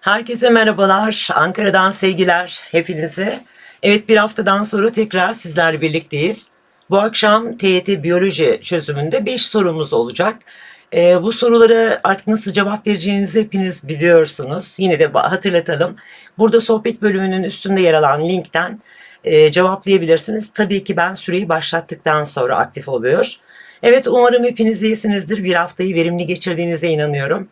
Herkese merhabalar. Ankara'dan sevgiler hepinize. Evet bir haftadan sonra tekrar sizlerle birlikteyiz. Bu akşam TYT Biyoloji çözümünde 5 sorumuz olacak. Ee, bu sorulara artık nasıl cevap vereceğinizi hepiniz biliyorsunuz. Yine de hatırlatalım. Burada sohbet bölümünün üstünde yer alan linkten e, cevaplayabilirsiniz. Tabii ki ben süreyi başlattıktan sonra aktif oluyor. Evet umarım hepiniz iyisinizdir. Bir haftayı verimli geçirdiğinize inanıyorum.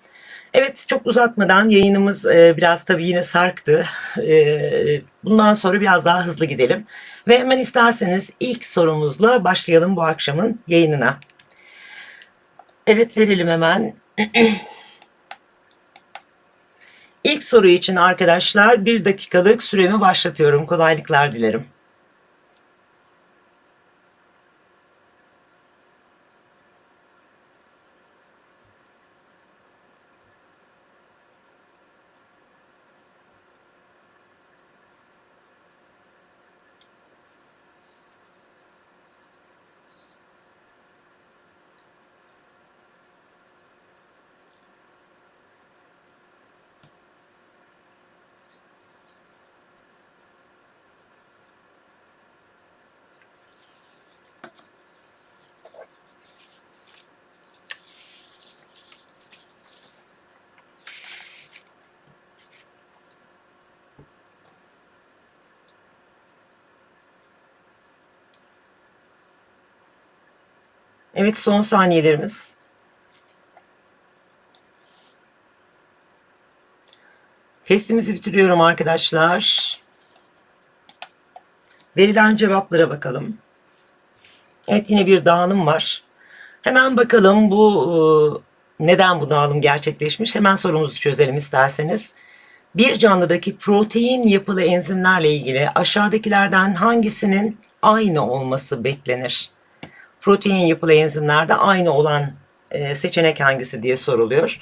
Evet çok uzatmadan yayınımız e, biraz tabii yine sarktı. E, bundan sonra biraz daha hızlı gidelim. Ve hemen isterseniz ilk sorumuzla başlayalım bu akşamın yayınına. Evet verelim hemen. İlk soru için arkadaşlar bir dakikalık süremi başlatıyorum. Kolaylıklar dilerim. Evet son saniyelerimiz. Testimizi bitiriyorum arkadaşlar. Verilen cevaplara bakalım. Evet yine bir dağılım var. Hemen bakalım bu e, neden bu dağılım gerçekleşmiş. Hemen sorumuzu çözelim isterseniz. Bir canlıdaki protein yapılı enzimlerle ilgili aşağıdakilerden hangisinin aynı olması beklenir? Protein yapılı enzimlerde aynı olan e, seçenek hangisi diye soruluyor.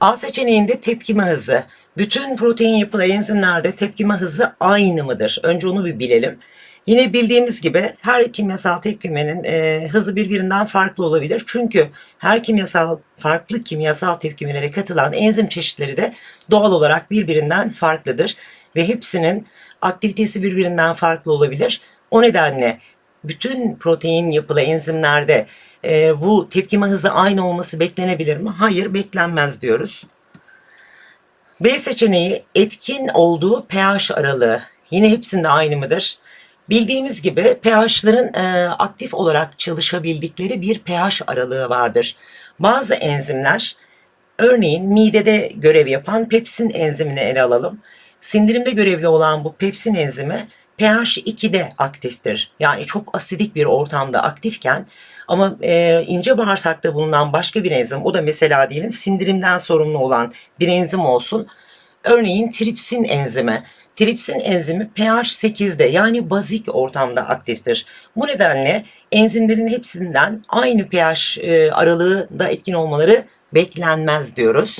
A seçeneğinde tepkime hızı. Bütün protein yapılı enzimlerde tepkime hızı aynı mıdır? Önce onu bir bilelim. Yine bildiğimiz gibi her kimyasal tepkimenin e, hızı birbirinden farklı olabilir. Çünkü her kimyasal farklı kimyasal tepkimelere katılan enzim çeşitleri de doğal olarak birbirinden farklıdır ve hepsinin aktivitesi birbirinden farklı olabilir. O nedenle bütün protein yapılı enzimlerde e, bu tepkime hızı aynı olması beklenebilir mi? Hayır, beklenmez diyoruz. B seçeneği etkin olduğu pH aralığı. Yine hepsinde aynı mıdır? Bildiğimiz gibi pH'ların e, aktif olarak çalışabildikleri bir pH aralığı vardır. Bazı enzimler, örneğin midede görev yapan pepsin enzimini ele alalım. Sindirimde görevli olan bu pepsin enzimi pH 2'de aktiftir. Yani çok asidik bir ortamda aktifken ama e, ince bağırsakta bulunan başka bir enzim o da mesela diyelim sindirimden sorumlu olan bir enzim olsun. Örneğin tripsin enzimi. Tripsin enzimi pH 8'de yani bazik ortamda aktiftir. Bu nedenle enzimlerin hepsinden aynı pH e, aralığında etkin olmaları beklenmez diyoruz.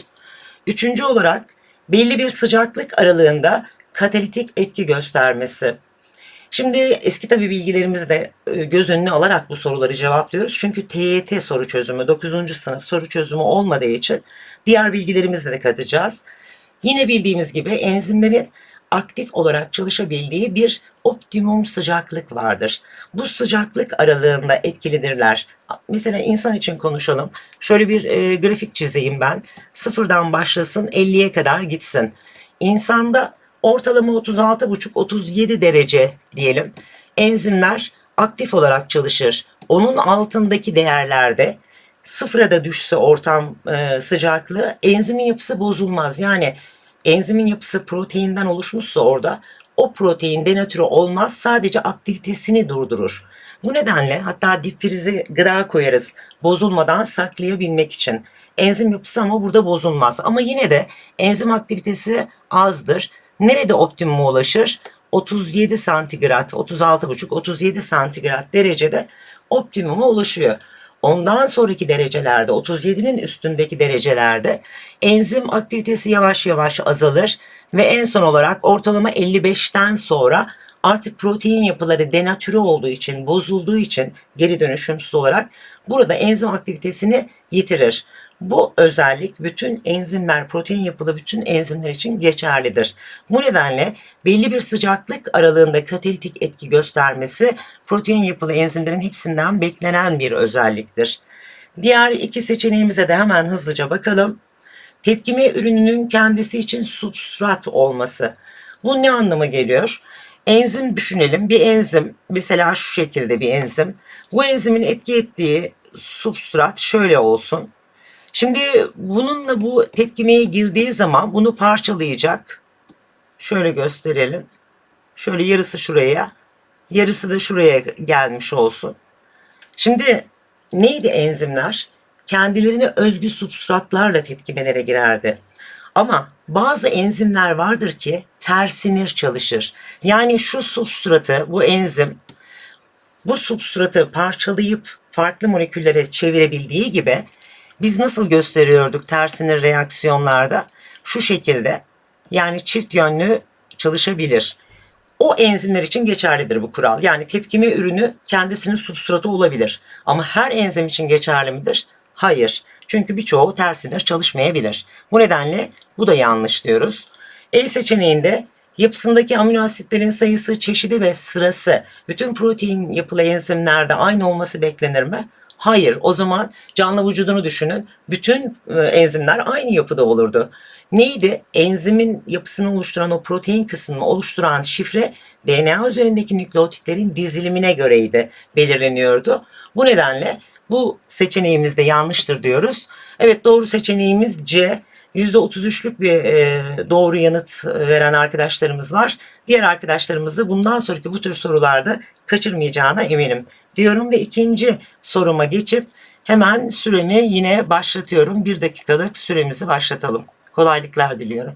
Üçüncü olarak belli bir sıcaklık aralığında katalitik etki göstermesi. Şimdi eski tabi bilgilerimizi de e, göz önüne alarak bu soruları cevaplıyoruz. Çünkü TYT soru çözümü 9. sınıf soru çözümü olmadığı için diğer bilgilerimizi de katacağız. Yine bildiğimiz gibi enzimlerin aktif olarak çalışabildiği bir optimum sıcaklık vardır. Bu sıcaklık aralığında etkilidirler. Mesela insan için konuşalım. Şöyle bir e, grafik çizeyim ben. Sıfırdan başlasın 50'ye kadar gitsin. İnsanda ortalama 36,5-37 derece diyelim. Enzimler aktif olarak çalışır. Onun altındaki değerlerde sıfıra da düşse ortam e, sıcaklığı enzimin yapısı bozulmaz. Yani enzimin yapısı proteinden oluşmuşsa orada o protein denatürü olmaz sadece aktivitesini durdurur. Bu nedenle hatta dipfrize gıda koyarız bozulmadan saklayabilmek için. Enzim yapısı ama burada bozulmaz. Ama yine de enzim aktivitesi azdır. Nerede optimuma ulaşır? 37 santigrat, 36,5-37 santigrat derecede optimuma ulaşıyor. Ondan sonraki derecelerde 37'nin üstündeki derecelerde enzim aktivitesi yavaş yavaş azalır ve en son olarak ortalama 55'ten sonra artık protein yapıları denatüre olduğu için, bozulduğu için geri dönüşümsüz olarak burada enzim aktivitesini yitirir. Bu özellik bütün enzimler, protein yapılı bütün enzimler için geçerlidir. Bu nedenle belli bir sıcaklık aralığında katalitik etki göstermesi protein yapılı enzimlerin hepsinden beklenen bir özelliktir. Diğer iki seçeneğimize de hemen hızlıca bakalım. Tepkime ürününün kendisi için substrat olması. Bu ne anlama geliyor? Enzim düşünelim. Bir enzim mesela şu şekilde bir enzim. Bu enzimin etki ettiği substrat şöyle olsun. Şimdi bununla bu tepkimeye girdiği zaman bunu parçalayacak. Şöyle gösterelim. Şöyle yarısı şuraya, yarısı da şuraya gelmiş olsun. Şimdi neydi enzimler? Kendilerine özgü substratlarla tepkimelere girerdi. Ama bazı enzimler vardır ki tersinir çalışır. Yani şu substratı, bu enzim bu substratı parçalayıp farklı moleküllere çevirebildiği gibi biz nasıl gösteriyorduk tersinir reaksiyonlarda? Şu şekilde yani çift yönlü çalışabilir. O enzimler için geçerlidir bu kural. Yani tepkime ürünü kendisinin substratı olabilir. Ama her enzim için geçerli midir? Hayır. Çünkü birçoğu tersinir çalışmayabilir. Bu nedenle bu da yanlış diyoruz. E seçeneğinde yapısındaki amino asitlerin sayısı, çeşidi ve sırası bütün protein yapılı enzimlerde aynı olması beklenir mi? Hayır. O zaman canlı vücudunu düşünün. Bütün e, enzimler aynı yapıda olurdu. Neydi? Enzimin yapısını oluşturan o protein kısmını oluşturan şifre DNA üzerindeki nükleotitlerin dizilimine göreydi belirleniyordu. Bu nedenle bu seçeneğimiz de yanlıştır diyoruz. Evet doğru seçeneğimiz C. %33'lük bir e, doğru yanıt veren arkadaşlarımız var. Diğer arkadaşlarımız da bundan sonraki bu tür sorularda kaçırmayacağına eminim diyorum ve ikinci soruma geçip hemen süremi yine başlatıyorum. Bir dakikalık süremizi başlatalım. Kolaylıklar diliyorum.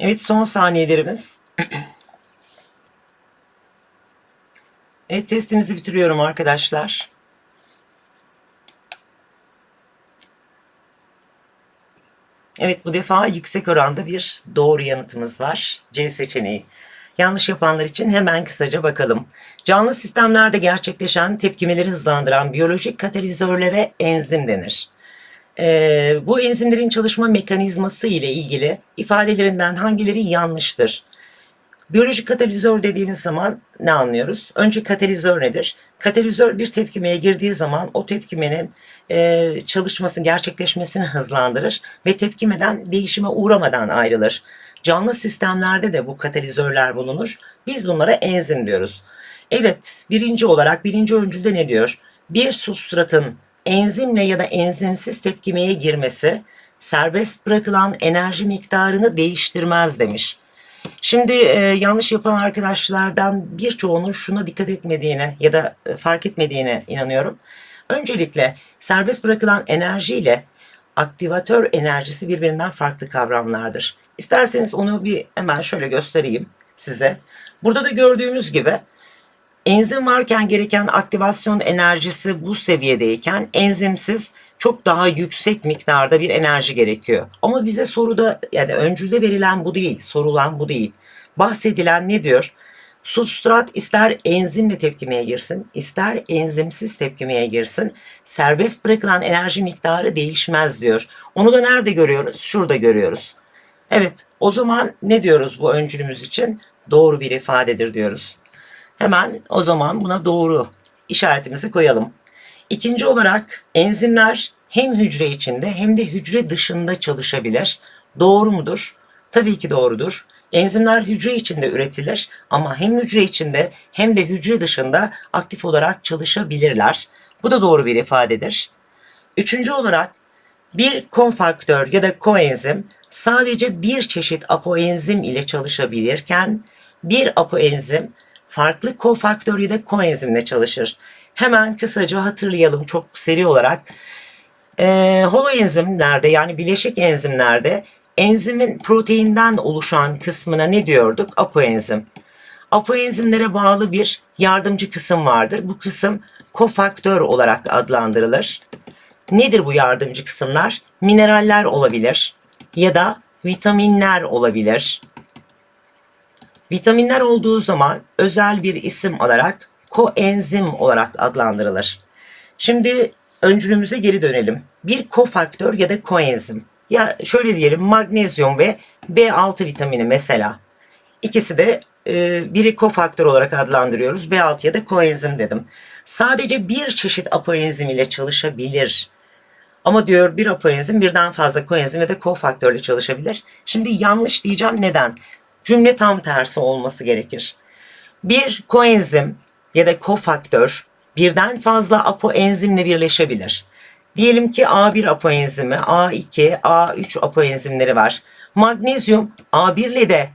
Evet son saniyelerimiz. Evet testimizi bitiriyorum arkadaşlar. Evet bu defa yüksek oranda bir doğru yanıtımız var. C seçeneği. Yanlış yapanlar için hemen kısaca bakalım. Canlı sistemlerde gerçekleşen tepkimeleri hızlandıran biyolojik katalizörlere enzim denir. Ee, bu enzimlerin çalışma mekanizması ile ilgili ifadelerinden hangileri yanlıştır? Biyolojik katalizör dediğimiz zaman ne anlıyoruz? Önce katalizör nedir? Katalizör bir tepkimeye girdiği zaman o tepkimenin e, çalışmasını, gerçekleşmesini hızlandırır ve tepkimeden değişime uğramadan ayrılır. Canlı sistemlerde de bu katalizörler bulunur. Biz bunlara enzim diyoruz. Evet, birinci olarak birinci öncülde ne diyor? Bir substratın enzimle ya da enzimsiz tepkimeye girmesi serbest bırakılan enerji miktarını değiştirmez demiş. Şimdi e, yanlış yapan arkadaşlardan birçoğunun şuna dikkat etmediğine ya da e, fark etmediğine inanıyorum. Öncelikle serbest bırakılan enerji ile aktivatör enerjisi birbirinden farklı kavramlardır. İsterseniz onu bir hemen şöyle göstereyim size. Burada da gördüğümüz gibi enzim varken gereken aktivasyon enerjisi bu seviyedeyken enzimsiz çok daha yüksek miktarda bir enerji gerekiyor. Ama bize soruda yani öncülde verilen bu değil, sorulan bu değil. Bahsedilen ne diyor? Substrat ister enzimle tepkimeye girsin, ister enzimsiz tepkimeye girsin. Serbest bırakılan enerji miktarı değişmez diyor. Onu da nerede görüyoruz? Şurada görüyoruz. Evet, o zaman ne diyoruz bu öncülümüz için? Doğru bir ifadedir diyoruz. Hemen o zaman buna doğru işaretimizi koyalım. İkinci olarak enzimler hem hücre içinde hem de hücre dışında çalışabilir. Doğru mudur? Tabii ki doğrudur. Enzimler hücre içinde üretilir ama hem hücre içinde hem de hücre dışında aktif olarak çalışabilirler. Bu da doğru bir ifadedir. Üçüncü olarak bir kofaktör ya da koenzim sadece bir çeşit apoenzim ile çalışabilirken bir apoenzim farklı kofaktör ya da koenzimle çalışır. Hemen kısaca hatırlayalım çok seri olarak. Ee, holoenzimlerde yani bileşik enzimlerde enzimin proteinden oluşan kısmına ne diyorduk? Apoenzim. Apoenzimlere bağlı bir yardımcı kısım vardır. Bu kısım kofaktör olarak adlandırılır. Nedir bu yardımcı kısımlar? Mineraller olabilir ya da vitaminler olabilir. Vitaminler olduğu zaman özel bir isim olarak koenzim olarak adlandırılır. Şimdi öncülümüze geri dönelim. Bir kofaktör ya da koenzim. Ya şöyle diyelim magnezyum ve B6 vitamini mesela. İkisi de e, biri kofaktör olarak adlandırıyoruz. B6 ya da koenzim dedim. Sadece bir çeşit apoenzim ile çalışabilir. Ama diyor bir apoenzim birden fazla koenzim ya da kofaktörle çalışabilir. Şimdi yanlış diyeceğim neden? Cümle tam tersi olması gerekir. Bir koenzim ya da kofaktör birden fazla apoenzimle birleşebilir. Diyelim ki A1 apoenzimi, A2, A3 apoenzimleri var. Magnezyum A1 ile de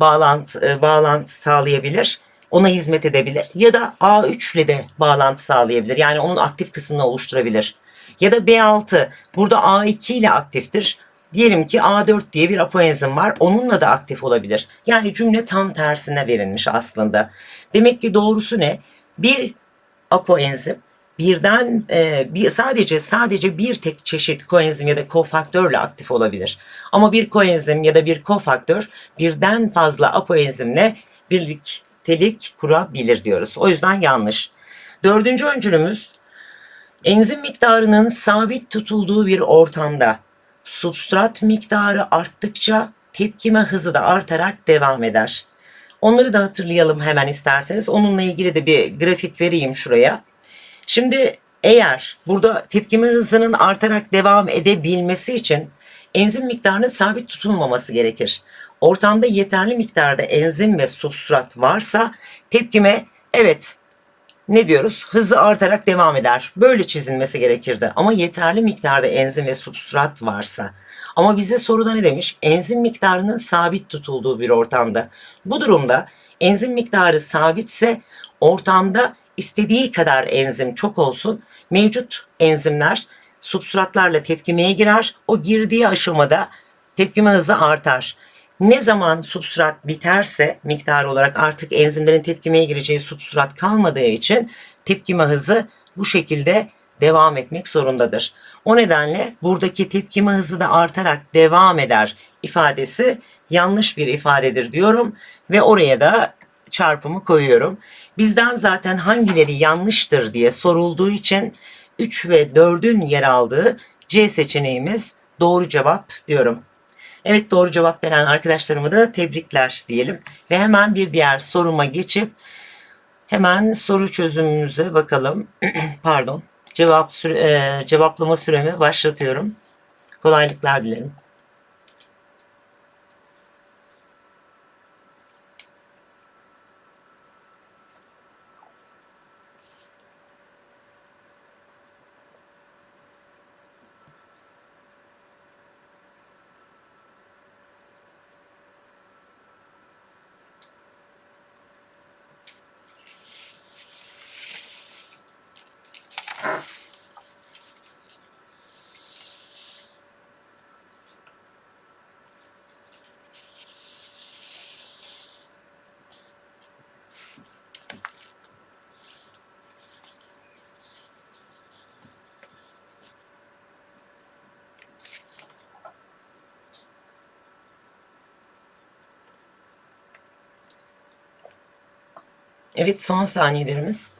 bağlantı, e, bağlantı sağlayabilir. Ona hizmet edebilir. Ya da A3 ile de bağlantı sağlayabilir. Yani onun aktif kısmını oluşturabilir. Ya da B6 burada A2 ile aktiftir. Diyelim ki A4 diye bir apoenzim var. Onunla da aktif olabilir. Yani cümle tam tersine verilmiş aslında. Demek ki doğrusu ne? Bir apoenzim birden e, bir sadece sadece bir tek çeşit koenzim ya da kofaktörle aktif olabilir. Ama bir koenzim ya da bir kofaktör birden fazla apoenzimle birliktelik kurabilir diyoruz. O yüzden yanlış. Dördüncü öncülümüz enzim miktarının sabit tutulduğu bir ortamda substrat miktarı arttıkça tepkime hızı da artarak devam eder. Onları da hatırlayalım hemen isterseniz. Onunla ilgili de bir grafik vereyim şuraya. Şimdi eğer burada tepkime hızının artarak devam edebilmesi için enzim miktarının sabit tutulmaması gerekir. Ortamda yeterli miktarda enzim ve substrat varsa tepkime evet ne diyoruz? Hızı artarak devam eder. Böyle çizilmesi gerekirdi. Ama yeterli miktarda enzim ve substrat varsa. Ama bize soruda ne demiş? Enzim miktarının sabit tutulduğu bir ortamda. Bu durumda enzim miktarı sabitse ortamda istediği kadar enzim çok olsun. Mevcut enzimler substratlarla tepkimeye girer. O girdiği aşamada tepkime hızı artar. Ne zaman substrat biterse miktar olarak artık enzimlerin tepkimeye gireceği substrat kalmadığı için tepkime hızı bu şekilde devam etmek zorundadır. O nedenle buradaki tepkime hızı da artarak devam eder ifadesi yanlış bir ifadedir diyorum ve oraya da çarpımı koyuyorum. Bizden zaten hangileri yanlıştır diye sorulduğu için 3 ve 4'ün yer aldığı C seçeneğimiz doğru cevap diyorum. Evet doğru cevap veren arkadaşlarıma da tebrikler diyelim. Ve hemen bir diğer soruma geçip hemen soru çözümümüze bakalım. Pardon. Cevap süre, e, cevaplama süremi başlatıyorum. Kolaylıklar dilerim. Evet son saniyelerimiz.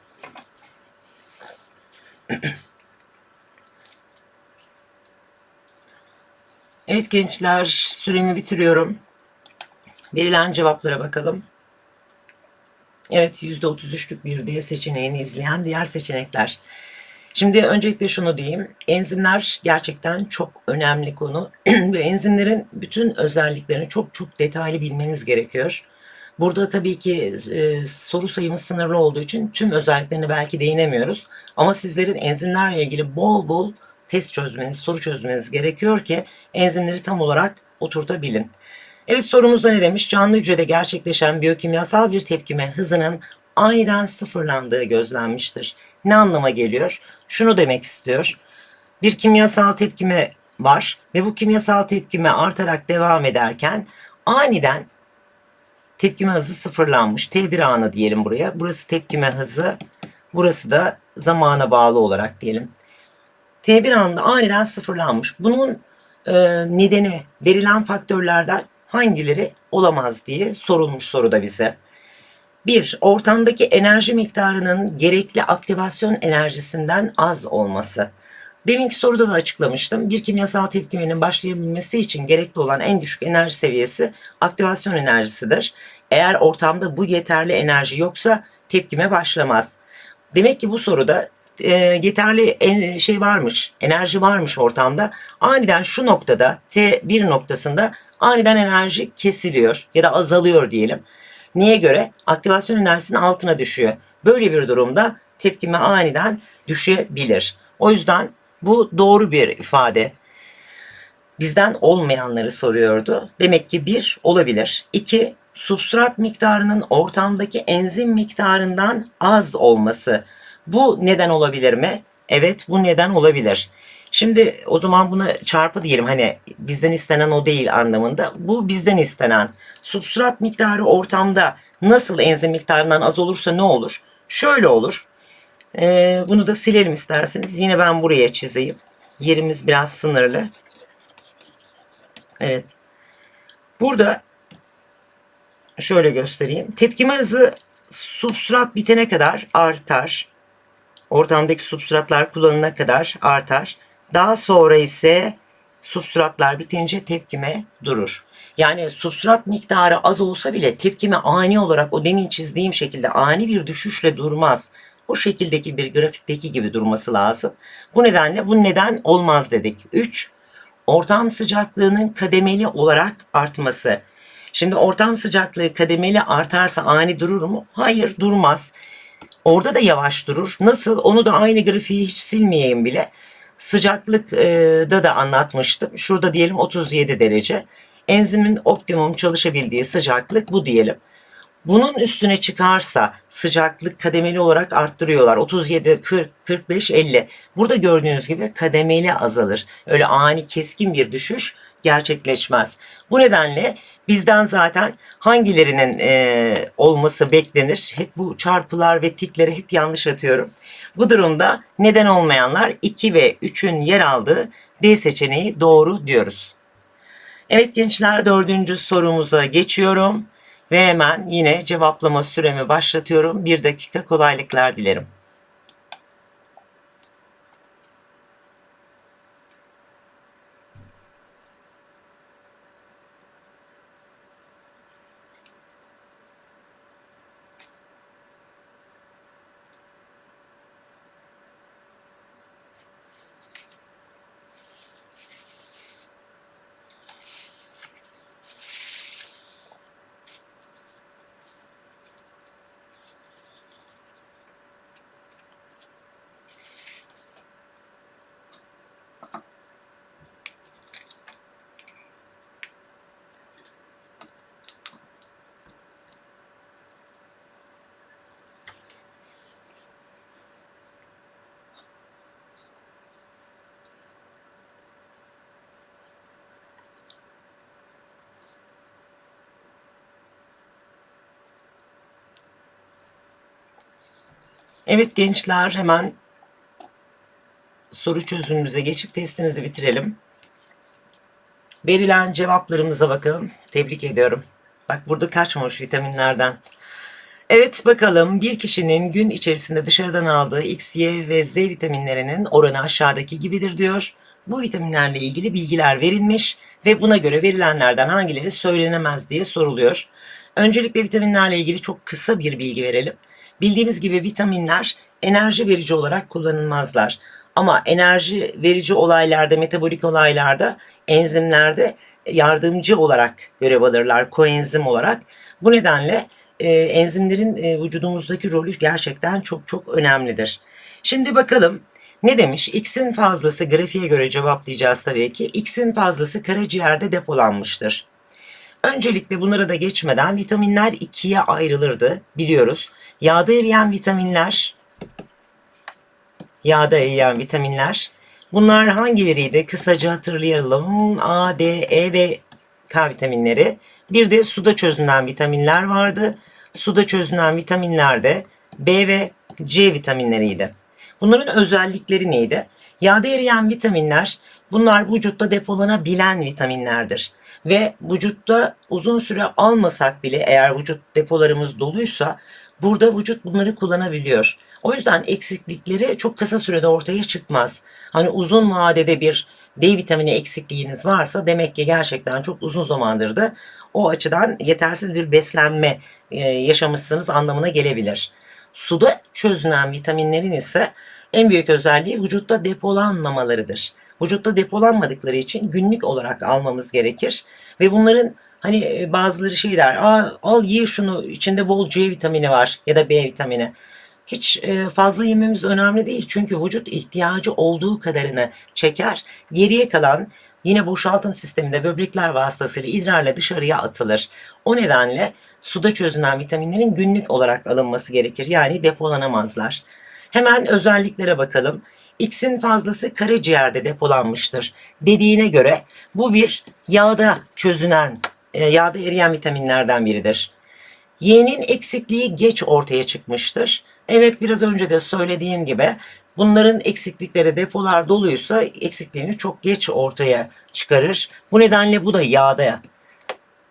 Evet gençler süremi bitiriyorum. Verilen cevaplara bakalım. Evet %33'lük bir D seçeneğini izleyen diğer seçenekler. Şimdi öncelikle şunu diyeyim. Enzimler gerçekten çok önemli konu. Ve enzimlerin bütün özelliklerini çok çok detaylı bilmeniz gerekiyor. Burada tabii ki e, soru sayımız sınırlı olduğu için tüm özelliklerine belki değinemiyoruz. Ama sizlerin enzimlerle ilgili bol bol test çözmeniz, soru çözmeniz gerekiyor ki enzimleri tam olarak oturtabilin. Evet sorumuzda ne demiş? Canlı hücrede gerçekleşen biyokimyasal bir tepkime hızının aniden sıfırlandığı gözlenmiştir. Ne anlama geliyor? Şunu demek istiyor. Bir kimyasal tepkime var ve bu kimyasal tepkime artarak devam ederken aniden tepkime hızı sıfırlanmış. T1 anı diyelim buraya. Burası tepkime hızı. Burası da zamana bağlı olarak diyelim. T1 anında aniden sıfırlanmış. Bunun e, nedeni verilen faktörlerden hangileri olamaz diye sorulmuş soruda bize. 1. Ortamdaki enerji miktarının gerekli aktivasyon enerjisinden az olması. Deminki soruda da açıklamıştım. Bir kimyasal tepkimenin başlayabilmesi için gerekli olan en düşük enerji seviyesi aktivasyon enerjisidir. Eğer ortamda bu yeterli enerji yoksa tepkime başlamaz. Demek ki bu soruda e, yeterli en, şey varmış, enerji varmış ortamda. Aniden şu noktada T1 noktasında aniden enerji kesiliyor ya da azalıyor diyelim. Niye göre? Aktivasyon enerjisinin altına düşüyor. Böyle bir durumda tepkime aniden düşebilir. O yüzden bu doğru bir ifade. Bizden olmayanları soruyordu. Demek ki bir olabilir. İki, substrat miktarının ortamdaki enzim miktarından az olması. Bu neden olabilir mi? Evet bu neden olabilir. Şimdi o zaman buna çarpı diyelim hani bizden istenen o değil anlamında. Bu bizden istenen. Substrat miktarı ortamda nasıl enzim miktarından az olursa ne olur? Şöyle olur. Ee, bunu da silelim isterseniz. Yine ben buraya çizeyim. Yerimiz biraz sınırlı. Evet. Burada şöyle göstereyim. Tepkime hızı substrat bitene kadar artar. Ortamdaki substratlar kullanılana kadar artar. Daha sonra ise substratlar bitince tepkime durur. Yani substrat miktarı az olsa bile tepkime ani olarak o demin çizdiğim şekilde ani bir düşüşle durmaz. Bu şekildeki bir grafikteki gibi durması lazım. Bu nedenle bu neden olmaz dedik. 3. Ortam sıcaklığının kademeli olarak artması. Şimdi ortam sıcaklığı kademeli artarsa ani durur mu? Hayır durmaz. Orada da yavaş durur. Nasıl? Onu da aynı grafiği hiç silmeyeyim bile. Sıcaklıkta da anlatmıştım. Şurada diyelim 37 derece. Enzimin optimum çalışabildiği sıcaklık bu diyelim. Bunun üstüne çıkarsa sıcaklık kademeli olarak arttırıyorlar. 37, 40, 45, 50. Burada gördüğünüz gibi kademeli azalır. Öyle ani keskin bir düşüş gerçekleşmez. Bu nedenle bizden zaten hangilerinin e, olması beklenir? Hep bu çarpılar ve tikleri hep yanlış atıyorum. Bu durumda neden olmayanlar 2 ve 3'ün yer aldığı D seçeneği doğru diyoruz. Evet gençler dördüncü sorumuza geçiyorum ve hemen yine cevaplama süremi başlatıyorum. Bir dakika kolaylıklar dilerim. Evet gençler hemen soru çözümümüze geçip testimizi bitirelim. Verilen cevaplarımıza bakalım. Tebrik ediyorum. Bak burada kaçmamış vitaminlerden. Evet bakalım bir kişinin gün içerisinde dışarıdan aldığı X, Y ve Z vitaminlerinin oranı aşağıdaki gibidir diyor. Bu vitaminlerle ilgili bilgiler verilmiş ve buna göre verilenlerden hangileri söylenemez diye soruluyor. Öncelikle vitaminlerle ilgili çok kısa bir bilgi verelim. Bildiğimiz gibi vitaminler enerji verici olarak kullanılmazlar. Ama enerji verici olaylarda, metabolik olaylarda, enzimlerde yardımcı olarak görev alırlar, koenzim olarak. Bu nedenle e, enzimlerin e, vücudumuzdaki rolü gerçekten çok çok önemlidir. Şimdi bakalım ne demiş? X'in fazlası grafiğe göre cevaplayacağız tabii ki. X'in fazlası karaciğerde depolanmıştır. Öncelikle bunlara da geçmeden vitaminler ikiye ayrılırdı biliyoruz. Yağda eriyen vitaminler, yağda eriyen vitaminler. Bunlar hangileriydi? Kısaca hatırlayalım. A, D, E ve K vitaminleri. Bir de suda çözünen vitaminler vardı. Suda çözünen vitaminler de B ve C vitaminleriydi. Bunların özellikleri neydi? Yağda eriyen vitaminler bunlar vücutta depolanabilen vitaminlerdir. Ve vücutta uzun süre almasak bile eğer vücut depolarımız doluysa burada vücut bunları kullanabiliyor. O yüzden eksiklikleri çok kısa sürede ortaya çıkmaz. Hani uzun vadede bir D vitamini eksikliğiniz varsa demek ki gerçekten çok uzun zamandır da o açıdan yetersiz bir beslenme e, yaşamışsınız anlamına gelebilir. Suda çözünen vitaminlerin ise en büyük özelliği vücutta depolanmamalarıdır. Vücutta depolanmadıkları için günlük olarak almamız gerekir ve bunların hani e, bazıları şey der, Aa, al ye şunu içinde bol C vitamini var ya da B vitamini. Hiç e, fazla yememiz önemli değil çünkü vücut ihtiyacı olduğu kadarını çeker. Geriye kalan yine boşaltım sisteminde böbrekler vasıtasıyla idrarla dışarıya atılır. O nedenle suda çözünen vitaminlerin günlük olarak alınması gerekir. Yani depolanamazlar. Hemen özelliklere bakalım. X'in fazlası karaciğerde depolanmıştır. Dediğine göre bu bir yağda çözünen, yağda eriyen vitaminlerden biridir. Y'nin eksikliği geç ortaya çıkmıştır. Evet biraz önce de söylediğim gibi bunların eksiklikleri depolar doluysa eksikliğini çok geç ortaya çıkarır. Bu nedenle bu da yağda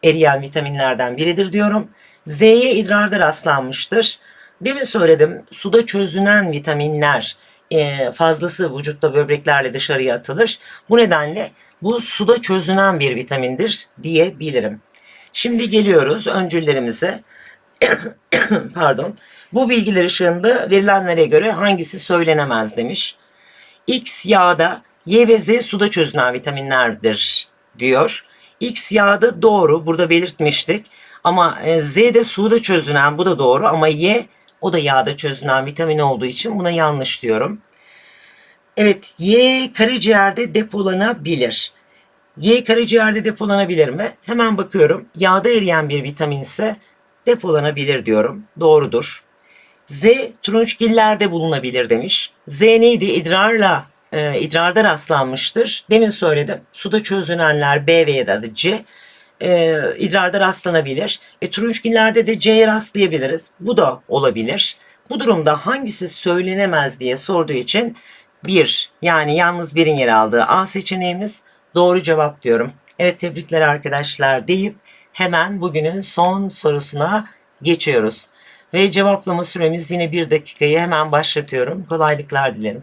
eriyen vitaminlerden biridir diyorum. Z'ye idrarda rastlanmıştır. Demin söyledim suda çözünen vitaminler e, fazlası vücutta böbreklerle dışarıya atılır. Bu nedenle bu suda çözünen bir vitamindir diyebilirim. Şimdi geliyoruz öncüllerimize. Pardon. Bu bilgiler ışığında verilenlere göre hangisi söylenemez demiş. X yağda, Y ve Z suda çözünen vitaminlerdir diyor. X yağda doğru burada belirtmiştik. Ama e, Z de suda çözünen bu da doğru ama Y o da yağda çözünen vitamin olduğu için buna yanlış diyorum. Evet Y karaciğerde depolanabilir. Y karaciğerde depolanabilir mi? Hemen bakıyorum. Yağda eriyen bir vitamin ise depolanabilir diyorum. Doğrudur. Z turunçgillerde bulunabilir demiş. Z neydi? İdrarla e, idrarda rastlanmıştır. Demin söyledim. Suda çözünenler B ve ya da C e, idrarda rastlanabilir. E, turunçgillerde de C'ye rastlayabiliriz. Bu da olabilir. Bu durumda hangisi söylenemez diye sorduğu için bir yani yalnız birin yer aldığı A seçeneğimiz doğru cevap diyorum. Evet tebrikler arkadaşlar deyip hemen bugünün son sorusuna geçiyoruz. Ve cevaplama süremiz yine bir dakikayı hemen başlatıyorum. Kolaylıklar dilerim.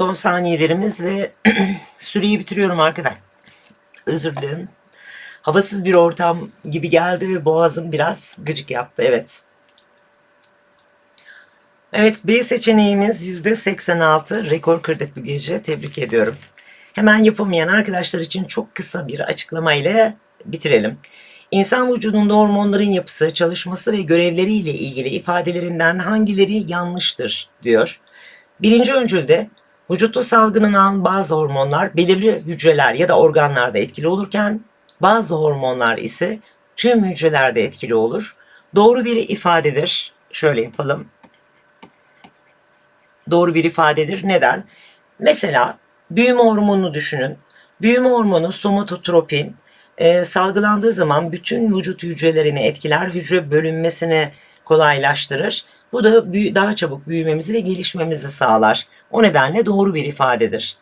Son saniyelerimiz ve süreyi bitiriyorum arkadaş. Özür dilerim. Havasız bir ortam gibi geldi ve boğazım biraz gıcık yaptı. Evet. Evet B seçeneğimiz %86. Rekor kırdık bu gece. Tebrik ediyorum. Hemen yapamayan arkadaşlar için çok kısa bir açıklama ile bitirelim. İnsan vücudunda hormonların yapısı, çalışması ve görevleriyle ilgili ifadelerinden hangileri yanlıştır diyor. Birinci öncülde vücutta salgılanan bazı hormonlar belirli hücreler ya da organlarda etkili olurken bazı hormonlar ise tüm hücrelerde etkili olur. Doğru bir ifadedir. Şöyle yapalım. Doğru bir ifadedir. Neden? Mesela büyüme hormonunu düşünün. Büyüme hormonu somatotropin e, salgılandığı zaman bütün vücut hücrelerini etkiler, hücre bölünmesini kolaylaştırır. Bu da daha çabuk büyümemizi ve gelişmemizi sağlar. O nedenle doğru bir ifadedir.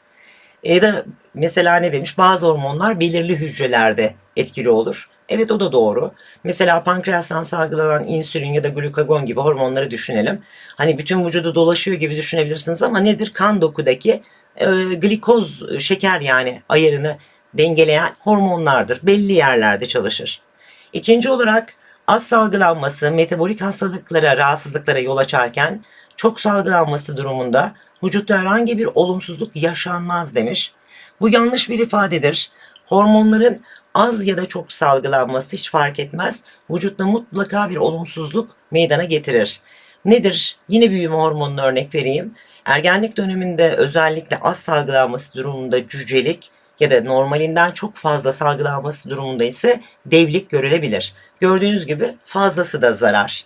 E da mesela ne demiş? Bazı hormonlar belirli hücrelerde etkili olur. Evet o da doğru. Mesela pankreastan salgılanan insülin ya da glukagon gibi hormonları düşünelim. Hani bütün vücudu dolaşıyor gibi düşünebilirsiniz ama nedir? Kan dokudaki e, glikoz şeker yani ayarını dengeleyen hormonlardır. Belli yerlerde çalışır. İkinci olarak az salgılanması metabolik hastalıklara, rahatsızlıklara yol açarken çok salgılanması durumunda vücutta herhangi bir olumsuzluk yaşanmaz demiş. Bu yanlış bir ifadedir. Hormonların az ya da çok salgılanması hiç fark etmez. Vücutta mutlaka bir olumsuzluk meydana getirir. Nedir? Yine büyüme hormonunu örnek vereyim. Ergenlik döneminde özellikle az salgılanması durumunda cücelik ya da normalinden çok fazla salgılanması durumunda ise devlik görülebilir. Gördüğünüz gibi fazlası da zarar.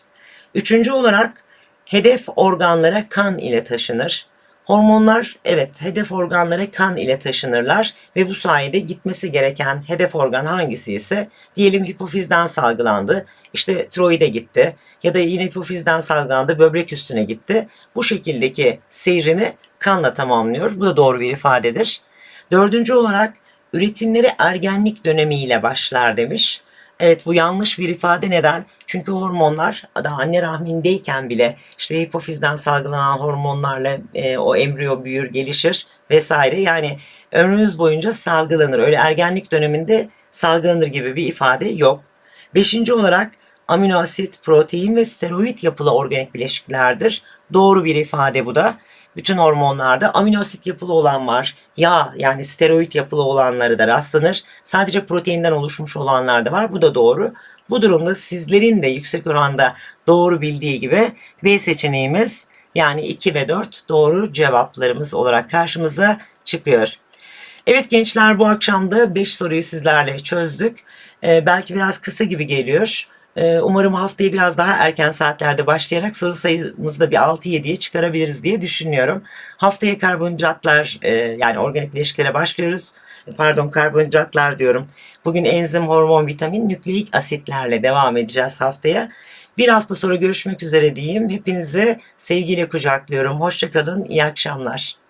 Üçüncü olarak hedef organlara kan ile taşınır. Hormonlar evet hedef organlara kan ile taşınırlar ve bu sayede gitmesi gereken hedef organ hangisi ise diyelim hipofizden salgılandı işte tiroide gitti ya da yine hipofizden salgılandı böbrek üstüne gitti. Bu şekildeki seyrini kanla tamamlıyor. Bu da doğru bir ifadedir. Dördüncü olarak üretimleri ergenlik dönemiyle başlar demiş. Evet bu yanlış bir ifade neden? Çünkü hormonlar daha anne rahmindeyken bile işte hipofizden salgılanan hormonlarla e, o embriyo büyür, gelişir vesaire. Yani ömrümüz boyunca salgılanır. Öyle ergenlik döneminde salgılanır gibi bir ifade yok. Beşinci olarak amino asit, protein ve steroid yapılı organik bileşiklerdir. Doğru bir ifade bu da. Bütün hormonlarda amino yapılı olan var. Yağ yani steroid yapılı olanları da rastlanır. Sadece proteinden oluşmuş olanlar da var. Bu da doğru. Bu durumda sizlerin de yüksek oranda doğru bildiği gibi B seçeneğimiz yani 2 ve 4 doğru cevaplarımız olarak karşımıza çıkıyor. Evet gençler bu akşam da 5 soruyu sizlerle çözdük. Ee, belki biraz kısa gibi geliyor. Ee, umarım haftaya biraz daha erken saatlerde başlayarak soru sayımızı da bir 6-7'ye çıkarabiliriz diye düşünüyorum. Haftaya karbonhidratlar e, yani organik bileşiklere başlıyoruz. Pardon karbonhidratlar diyorum. Bugün enzim, hormon, vitamin, nükleik asitlerle devam edeceğiz haftaya. Bir hafta sonra görüşmek üzere diyeyim. Hepinize sevgiyle kucaklıyorum. Hoşçakalın, iyi akşamlar.